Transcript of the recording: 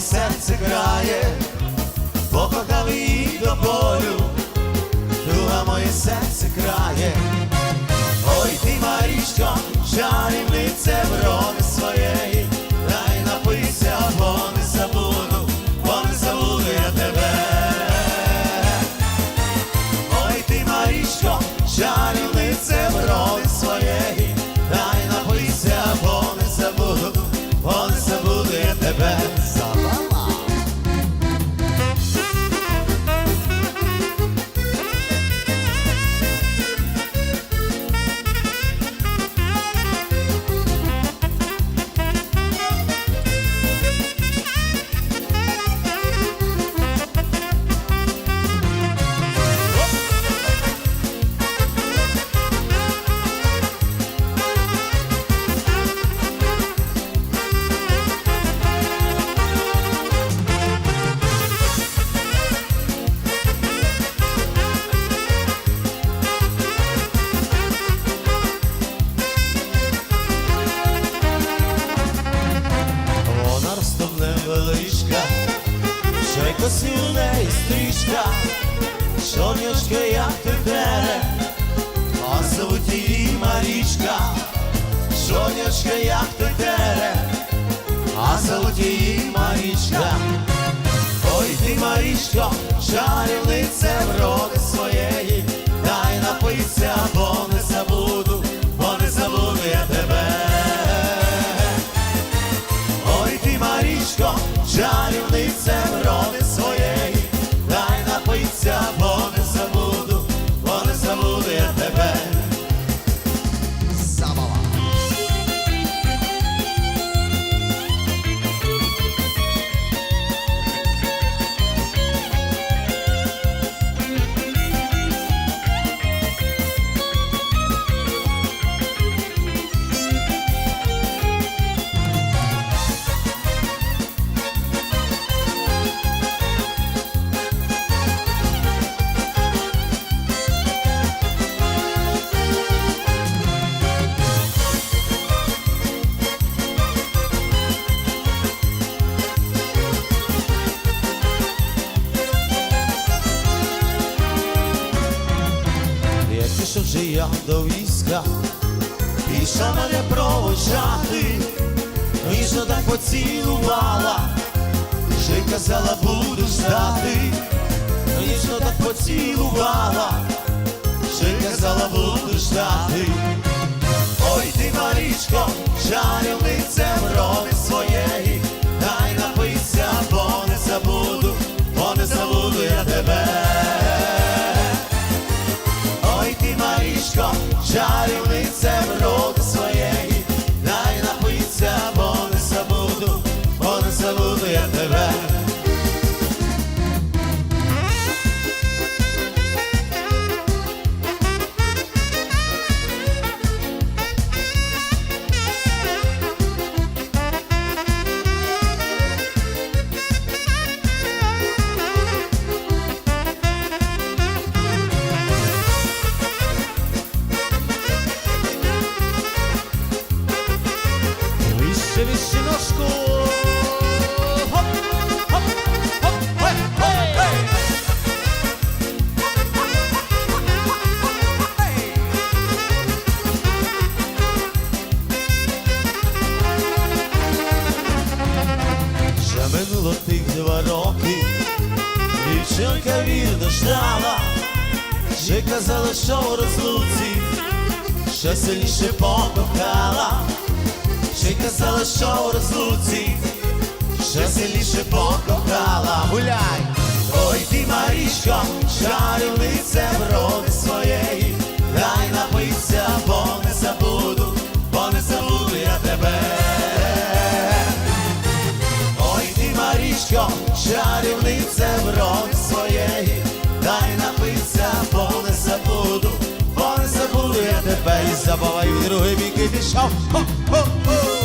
серце грає, покохав її до болю, друга моє серце крає. Ой ти, Марічко, чарівнице вроди своєї, дай напися, бо не забуду, бо не забуду я тебе. Ой ти, Марічко, чарівнице вроди своєї, дай напися, бо не забуду, бо не забуду я тебе. Чорнячка, як тетере, а зовуть її Марічка, чорнячка, як тетере, а зовуть її Марічка. Ой ти, Марічко, чарівнице вроди своєї, дай напиться, бо не забуду, бо не забуду я тебе. Ой ти, Марічко, чарівнице Я до війська, пішла мене проводжати, ніжно так поцілувала, й казала, буду ждати, ніжно так поцілувала, ще й казала, буду ждати. Ой ти, Марічко, чарівнице вроди своєї, чарівниця вроди своєї, дай напиться, бо не забуду, бо не забуду я тебе. Минуло тих два роки, дівчинка вірно ждала, ще казала, що в розлуці, ще сильніше покохала, ще казала, що в розлуці, ще сильніше покохала. Гуляй! Ой ти, Марічко, чарівниця вроди своєї, Марічко, в рот своєї, дай напиться, бо не забуду, бо не забуду я тебе і забуваю, другий бік і пішов. Хо-хо-хо.